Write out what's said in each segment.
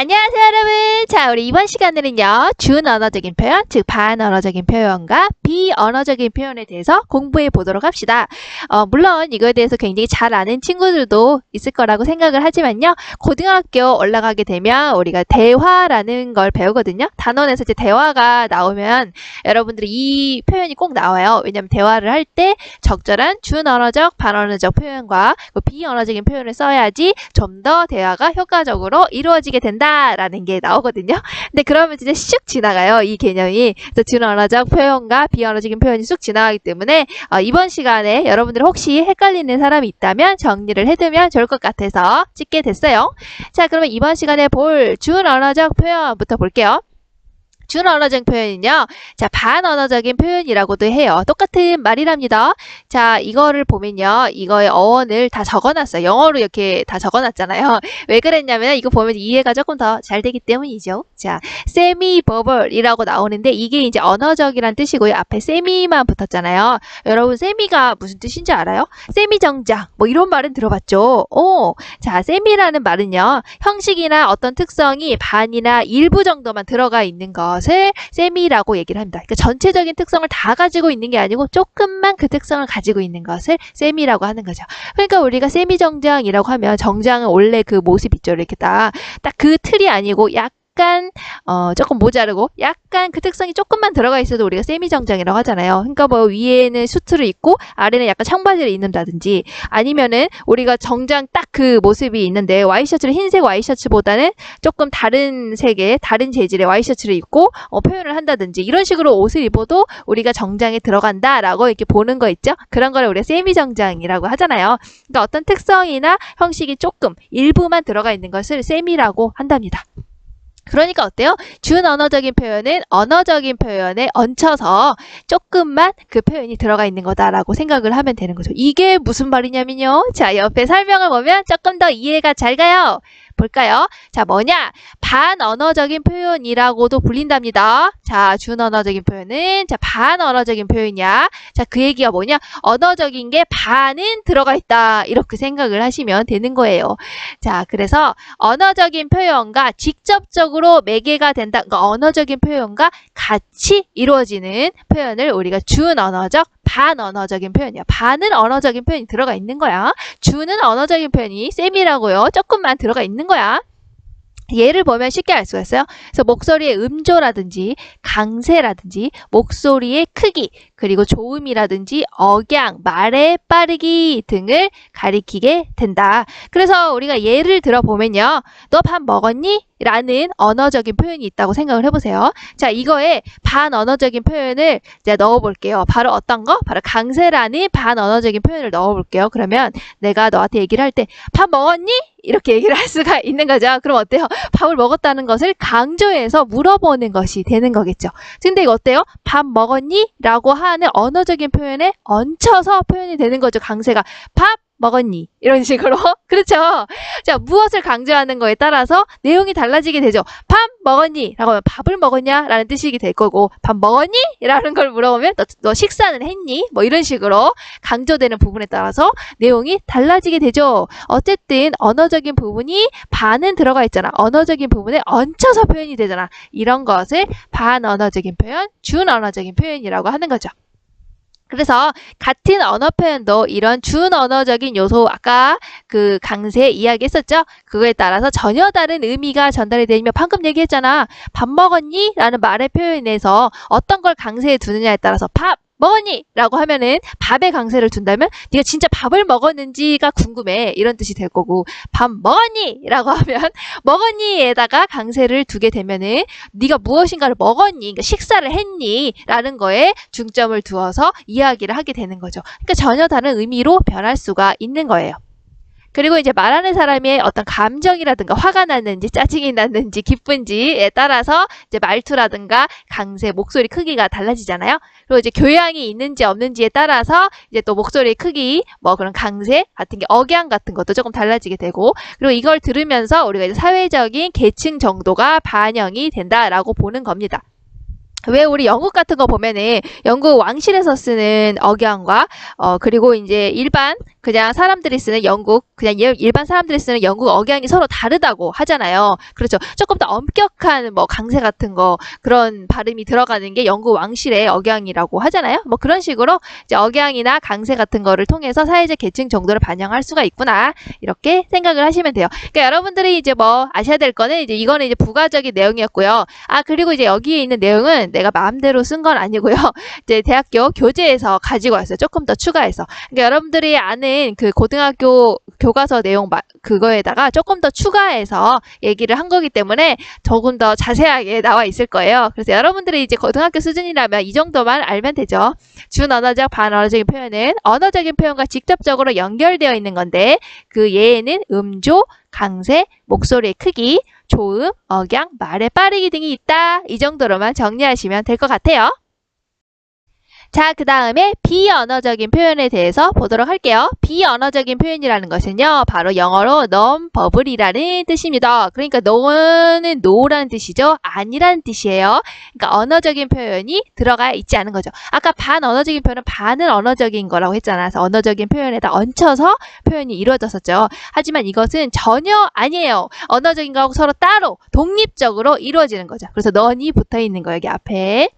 안녕하세요, 여러분. 자, 우리 이번 시간에는요, 준언어적인 표현, 즉, 반언어적인 표현과 비언어적인 표현에 대해서 공부해 보도록 합시다. 어, 물론 이거에 대해서 굉장히 잘 아는 친구들도 있을 거라고 생각을 하지만요, 고등학교 올라가게 되면 우리가 대화라는 걸 배우거든요. 단원에서 이제 대화가 나오면 여러분들이 이 표현이 꼭 나와요. 왜냐면 대화를 할 때 적절한 준언어적, 반언어적 표현과 그 비언어적인 표현을 써야지 좀 더 대화가 효과적으로 이루어지게 된다라는 게 나오거든요. 근데 그러면 진짜 슉 지나가요. 이 개념이. 그래서 준언어적 표현과 비언어적인 표현이 쑥 지나가기 때문에 어, 이번 시간에 여러분들 혹시 헷갈리는 사람이 있다면 정리를 해두면 좋을 것 같아서 찍게 됐어요. 자, 그러면 이번 시간에 볼 준언어적 표현부터 볼게요. 준언어적 표현은요. 자, 반언어적인 표현이라고도 해요. 똑같은 말이랍니다. 자, 이거를 보면요. 이거의 어원을 다 적어놨어요. 영어로 이렇게 다 적어놨잖아요. 왜 그랬냐면 이거 보면 이해가 조금 더 잘 되기 때문이죠. 자, semi-verbal이라고 나오는데 이게 이제 언어적이란 뜻이고요. 앞에 semi만 붙었잖아요. 여러분 semi가 무슨 뜻인지 알아요? semi 정장 뭐 이런 말은 들어봤죠. 오, 자, semi라는 말은요. 형식이나 어떤 특성이 반이나 일부 정도만 들어가 있는 것을 semi라고 얘기를 합니다. 그러니까 전체적인 특성을 다 가지고 있는 게 아니고 조금만 그 특성을 가지고 있는 것을 semi라고 하는 거죠. 그러니까 우리가 semi 정장이라고 하면 정장은 원래 그 모습 있죠. 이렇게 딱 딱 그 틀이 아니고 약 간 어 조금 모자르고 약간 그 특성이 조금만 들어가 있어도 우리가 세미 정장이라고 하잖아요. 그러니까 뭐 위에는 수트를 입고 아래는 약간 청바지를 입는다든지 아니면은 우리가 정장 딱 그 모습이 있는데 와이셔츠를 흰색 와이셔츠보다는 조금 다른 색의 다른 재질의 와이셔츠를 입고 어, 표현을 한다든지 이런 식으로 옷을 입어도 우리가 정장에 들어간다라고 이렇게 보는 거 있죠. 그런 거를 우리가 세미 정장이라고 하잖아요. 그러니까 어떤 특성이나 형식이 조금 일부만 들어가 있는 것을 세미라고 한답니다. 그러니까 어때요? 준언어적인 표현은 언어적인 표현에 얹혀서 조금만 그 표현이 들어가 있는 거다라고 생각을 하면 되는 거죠. 이게 무슨 말이냐면요. 자, 옆에 설명을 보면 조금 더 이해가 잘 가요. 볼까요? 자, 뭐냐? 반언어적인 표현이라고도 불린답니다. 자, 준언어적인 표현은 자, 반언어적인 표현이야. 자, 그 얘기가 뭐냐? 언어적인 게 반은 들어가 있다. 이렇게 생각을 하시면 되는 거예요. 자, 그래서 언어적인 표현과 직접적으로 매개가 된다. 그러니까 언어적인 표현과 같이 이루어지는 표현을 우리가 준언어적 반언어적인 표현이야. 반은 언어적인 표현이 들어가 있는 거야. 주는 언어적인 표현이 쌤이라고요. 조금만 들어가 있는 거야. 예를 보면 쉽게 알 수가 있어요. 그래서 목소리의 음조라든지 강세라든지 목소리의 크기 그리고 조음이라든지 억양, 말의 빠르기 등을 가리키게 된다. 그래서 우리가 예를 들어 보면요. 너 밥 먹었니? 라는 언어적인 표현이 있다고 생각을 해보세요. 자, 이거에 반언어적인 표현을 이제 넣어볼게요. 바로 어떤 거? 바로 강세라는 반언어적인 표현을 넣어볼게요. 그러면 내가 너한테 얘기를 할 때 밥 먹었니? 이렇게 얘기를 할 수가 있는 거죠. 그럼 어때요? 밥을 먹었다는 것을 강조해서 물어보는 것이 되는 거겠죠. 근데 이거 어때요? 밥 먹었니? 라고 하는 언어적인 표현에 얹혀서 표현이 되는 거죠. 강세가 밥 먹었니? 이런 식으로. 그렇죠? 자, 무엇을 강조하는 거에 따라서 내용이 달라지게 되죠. 밥 먹었니? 라고 하면 밥을 먹었냐? 라는 뜻이 될 거고, 밥 먹었니? 라는 걸 물어보면 너, 너 식사는 했니? 뭐 이런 식으로 강조되는 부분에 따라서 내용이 달라지게 되죠. 어쨌든 언어적인 부분이 반은 들어가 있잖아. 언어적인 부분에 얹혀서 표현이 되잖아. 이런 것을 반언어적인 표현, 준언어적인 표현이라고 하는 거죠. 그래서 같은 언어 표현도 이런 준언어적인 요소 아까 그 강세 이야기했었죠. 그거에 따라서 전혀 다른 의미가 전달이 되면 방금 얘기했잖아. 밥 먹었니? 라는 말의 표현에서 어떤 걸 강세에 두느냐에 따라서 밥 먹었니? 라고 하면은 밥에 강세를 둔다면 네가 진짜 밥을 먹었는지가 궁금해. 이런 뜻이 될 거고 밥 먹었니? 라고 하면 먹었니에다가 강세를 두게 되면은 네가 무엇인가를 먹었니? 그러니까 식사를 했니? 라는 거에 중점을 두어서 이야기를 하게 되는 거죠. 그러니까 전혀 다른 의미로 변할 수가 있는 거예요. 그리고 이제 말하는 사람의 어떤 감정이라든가 화가 났는지 짜증이 났는지 기쁜지에 따라서 이제 말투라든가 강세, 목소리 크기가 달라지잖아요. 그리고 이제 교양이 있는지 없는지에 따라서 이제 또 목소리의 크기, 뭐 그런 강세 같은 게 억양 같은 것도 조금 달라지게 되고 그리고 이걸 들으면서 우리가 이제 사회적인 계층 정도가 반영이 된다라고 보는 겁니다. 왜 우리 영국 같은 거 보면은 영국 왕실에서 쓰는 억양과 어 그리고 이제 일반 그냥 사람들이 쓰는 영국, 그냥 일- 일반 사람들이 쓰는 영국 억양이 서로 다르다고 하잖아요. 그렇죠. 조금 더 엄격한 뭐 강세 같은 거 그런 발음이 들어가는 게 영국 왕실의 억양이라고 하잖아요. 뭐 그런 식으로 이제 억양이나 강세 같은 거를 통해서 사회적 계층 정도를 반영할 수가 있구나. 이렇게 생각을 하시면 돼요. 그러니까 여러분들이 이제 뭐 아셔야 될 거는 이제 이거는 이제 부가적인 내용이었고요. 아, 그리고 이제 여기에 있는 내용은 내가 마음대로 쓴 건 아니고요. 이제 대학교 교재에서 가지고 왔어요. 조금 더 추가해서. 그러니까 여러분들이 아는 그 고등학교 교과서 내용 마- 그거에다가 조금 더 추가해서 얘기를 한 거기 때문에 조금 더 자세하게 나와 있을 거예요. 그래서 여러분들이 이제 고등학교 수준이라면 이 정도만 알면 되죠. 준언어적, 반언어적인 표현은 언어적인 표현과 직접적으로 연결되어 있는 건데 그 예에는 음조, 강세, 목소리의 크기, 조음, 억양, 말의 빠르기 등이 있다. 이 정도로만 정리하시면 될 것 같아요. 자, 그 다음에 비언어적인 표현에 대해서 보도록 할게요. 비언어적인 표현이라는 것은요, 바로 영어로 non-verbal이라는 뜻입니다. 그러니까 no는 no라는 뜻이죠. 아니라는 뜻이에요. 그러니까 언어적인 표현이 들어가 있지 않은 거죠. 아까 반언어적인 표현은 반은 언어적인 거라고 했잖아. 그래서 언어적인 표현에다 얹혀서 표현이 이루어졌었죠. 하지만 이것은 전혀 아니에요. 언어적인 거하고 서로 따로 독립적으로 이루어지는 거죠. 그래서 non이 붙어 있는 거예요. 여기 앞에.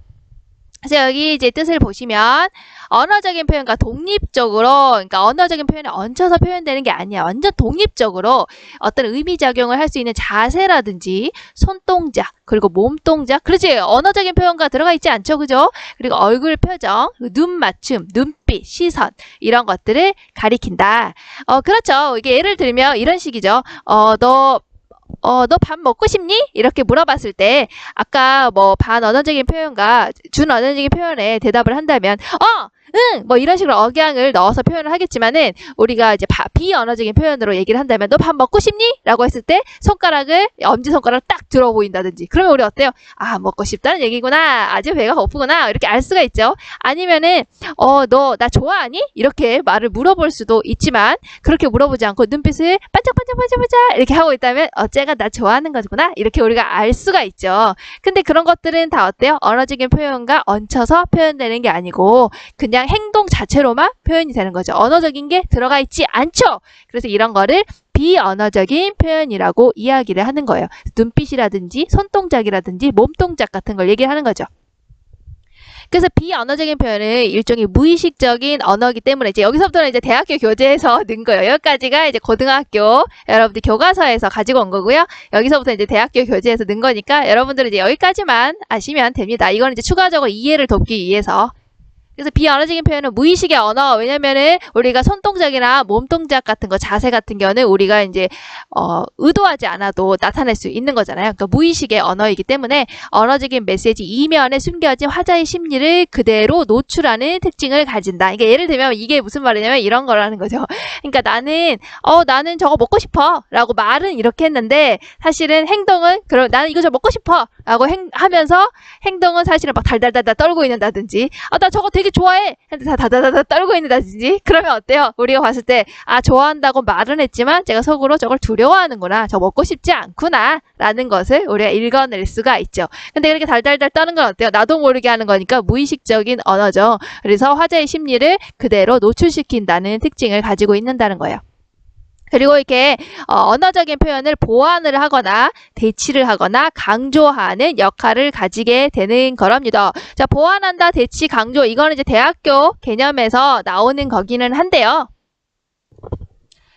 그래서 여기 이제 뜻을 보시면 언어적인 표현과 독립적으로 그러니까 언어적인 표현에 얹혀서 표현되는 게 아니야. 완전 독립적으로 어떤 의미 작용을 할 수 있는 자세라든지 손 동작 그리고 몸 동작 그렇지 언어적인 표현과 들어가 있지 않죠. 그죠? 그리고 얼굴 표정, 눈 맞춤, 눈빛, 시선 이런 것들을 가리킨다. 어 그렇죠. 이게 예를 들면 이런 식이죠. 어너 어, 너 밥 먹고 싶니? 이렇게 물어봤을 때, 아까 뭐 반언어적인 표현과 준언어적인 표현에 대답을 한다면, 어! 응! 뭐 이런 식으로 억양을 넣어서 표현을 하겠지만은, 우리가 이제 바- 비언어적인 표현으로 얘기를 한다면, 너 밥 먹고 싶니? 라고 했을 때, 손가락을, 엄지손가락을 딱 들어 보인다든지, 그러면 우리 어때요? 아, 먹고 싶다는 얘기구나. 아주 배가 고프구나. 이렇게 알 수가 있죠. 아니면은, 어, 너 나 좋아하니? 이렇게 말을 물어볼 수도 있지만, 그렇게 물어보지 않고 눈빛을 반짝반짝반짝반짝 이렇게 하고 있다면 어째 가 나 좋아하는 거구나 이렇게 우리가 알 수가 있죠. 근데 그런 것들은 다 어때요? 언어적인 표현과 얹혀서 표현되는 게 아니고 그냥 행동 자체로만 표현이 되는 거죠. 언어적인 게 들어가 있지 않죠. 그래서 이런 거를 비언어적인 표현이라고 이야기를 하는 거예요. 눈빛이라든지 손동작이라든지 몸동작 같은 걸 얘기를 하는 거죠. 그래서 비언어적인 표현은 일종의 무의식적인 언어이기 때문에 이제 여기서부터는 이제 대학교 교재에서 는 거예요. 여기까지가 이제 고등학교 여러분들 교과서에서 가지고 온 거고요. 여기서부터 이제 대학교 교재에서 는 거니까 여러분들은 이제 여기까지만 아시면 됩니다. 이거는 이제 추가적으로 이해를 돕기 위해서 그래서 비언어적인 표현은 무의식의 언어. 왜냐면은 우리가 손동작이나 몸동작 같은 거, 자세 같은 경우는 우리가 이제 어, 의도하지 않아도 나타낼 수 있는 거잖아요. 그러니까 무의식의 언어이기 때문에 언어적인 메시지 이면에 숨겨진 화자의 심리를 그대로 노출하는 특징을 가진다. 이게 예를 들면 이게 무슨 말이냐면 이런 거라는 거죠. 그러니까 나는 어 나는 저거 먹고 싶어라고 말은 이렇게 했는데 사실은 행동은 그럼 나는 이거 저 먹고 싶어라고 행, 하면서 행동은 사실은 막 달달달달 떨고 있는다든지 아 나 저거 되게 좋아해? 근데 다 다다다다 떨고 있는 다든지. 그러면 어때요? 우리가 봤을 때 아 좋아한다고 말은 했지만 제가 속으로 저걸 두려워하는구나. 저 먹고 싶지 않구나. 라는 것을 우리가 읽어낼 수가 있죠. 근데 이렇게 달달달 떠는 건 어때요? 나도 모르게 하는 거니까 무의식적인 언어죠. 그래서 화자의 심리를 그대로 노출시킨다는 특징을 가지고 있는다는 거예요 그리고 이렇게 어, 언어적인 표현을 보완을 하거나 대치를 하거나 강조하는 역할을 가지게 되는 거랍니다. 자, 보완한다, 대치, 강조 이거는 이제 대학교 개념에서 나오는 거기는 한데요.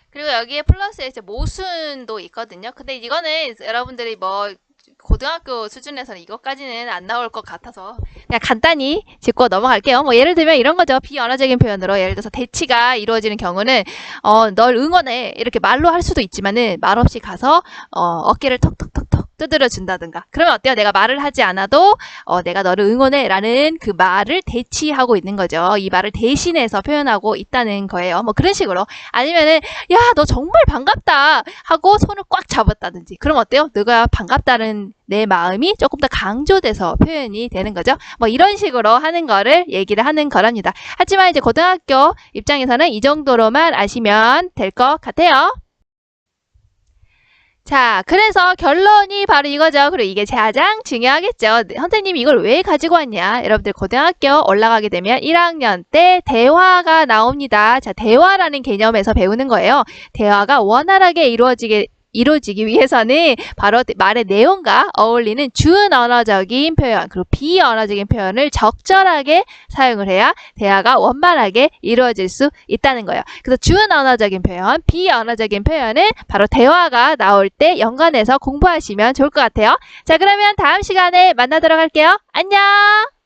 그리고 여기에 플러스에 이제 모순도 있거든요. 근데 이거는 여러분들이 뭐 고등학교 수준에서는 이것까지는 안 나올 것 같아서 그냥 간단히 짚고 넘어갈게요. 뭐 예를 들면 이런 거죠. 비언어적인 표현으로 예를 들어서 대치가 이루어지는 경우는 어, 널 응원해 이렇게 말로 할 수도 있지만은 말 없이 가서 어, 어깨를 턱턱턱턱 두드려 준다든가. 그러면 어때요? 내가 말을 하지 않아도 어, 내가 너를 응원해라는 그 말을 대치하고 있는 거죠. 이 말을 대신해서 표현하고 있다는 거예요. 뭐 그런 식으로 아니면은 야 너 정말 반갑다 하고 손을 꽉 잡았다든지. 그럼 어때요? 너가 반갑다는 내 마음이 조금 더 강조돼서 표현이 되는 거죠. 뭐 이런 식으로 하는 거를 얘기를 하는 거랍니다. 하지만 이제 고등학교 입장에서는 이 정도로만 아시면 될 것 같아요. 자, 그래서 결론이 바로 이거죠. 그리고 이게 가장 중요하겠죠. 네, 선생님이 이걸 왜 가지고 왔냐? 여러분들 고등학교 올라가게 되면 1학년 때 대화가 나옵니다. 자, 대화라는 개념에서 배우는 거예요. 대화가 원활하게 이루어지게 이루어지기 위해서는 바로 말의 내용과 어울리는 준 언어적인 표현 그리고 비언어적인 표현을 적절하게 사용을 해야 대화가 원만하게 이루어질 수 있다는 거예요. 그래서 준 언어적인 표현, 비언어적인 표현은 바로 대화가 나올 때 연관해서 공부하시면 좋을 것 같아요. 자, 그러면 다음 시간에 만나도록 할게요. 안녕!